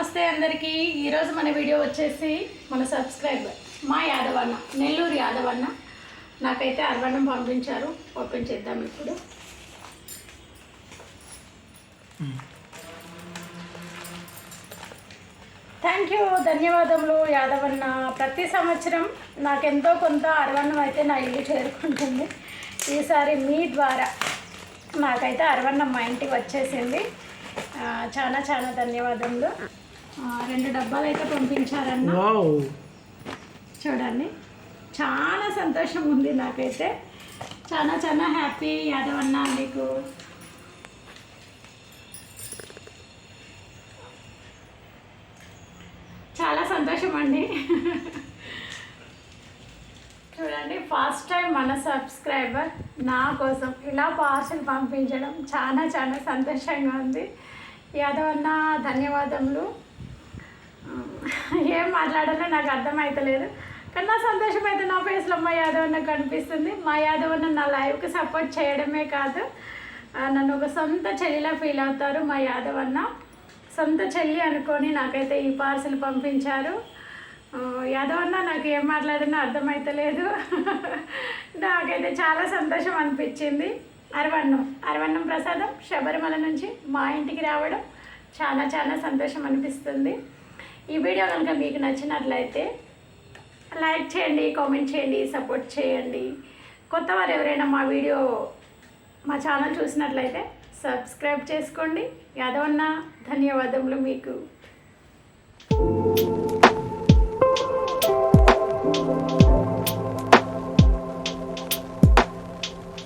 నమస్తే అందరికీ. ఈరోజు మన వీడియో వచ్చేసి మన సబ్స్క్రైబర్ మా యాదవన్న నెల్లూరు యాదవన్న. నాకైతే అరవన్నం పంపించారు. ఓపెన్ చేద్దాం ఇప్పుడు. థ్యాంక్ యూ ధన్యవాదములు యాదవన్న. ప్రతి సంవత్సరం నాకెంతో కొంత అరవణం అయితే నా ఇల్లు చేరుకుంటుంది. ఈసారి మీ ద్వారా నాకైతే అరవన్నం మా ఇంటికి వచ్చేసింది. చాలా చాలా ధన్యవాదములు. రెండు డబ్బాలు అయితే పంపించారన్న చూడండి. చాలా సంతోషం ఉంది నాకైతే. చాలా చాలా హ్యాపీ యాదవన్న మీకు. చాలా సంతోషం అండి చూడండి ఫస్ట్ టైం మన సబ్స్క్రైబర్ నా కోసం ఇలా పార్సల్ పంపించడం చాలా చాలా సంతోషంగా ఉంది. యాదవన్న ధన్యవాదములు. ఏం మాట్లాడాలో నాకు అర్థమవుతలేదు కానీ నా సంతోషం అయితే నా ఫేస్లో మా యాదవ్ అన్న కనిపిస్తుంది. మా యాదవ్ అన్న నా లైఫ్కి సపోర్ట్ చేయడమే కాదు. నన్ను ఒక సొంత చెల్లిలా ఫీల్ అవుతారు మా యాదవ్ అన్న సొంత చెల్లి అనుకొని నాకైతే ఈ పార్సల్ పంపించారు. యాదవ్ అన్న నాకు ఏం మాట్లాడినా అర్థమవుతలేదు నాకైతే చాలా సంతోషం అనిపించింది. అరవన్నం అరవన్నం ప్రసాదం శబరిమల నుంచి మా ఇంటికి రావడం చాలా చాలా సంతోషం అనిపిస్తుంది. ఈ వీడియో కనుక మీకు నచ్చినట్లయితే లైక్ చేయండి కామెంట్ చేయండి సపోర్ట్ చేయండి. కొత్త వారు ఎవరైనా మా వీడియో మా ఛానల్ చూసినట్లయితే సబ్స్క్రైబ్ చేసుకోండి. యాదవన్న ధన్యవాదములు మీకు.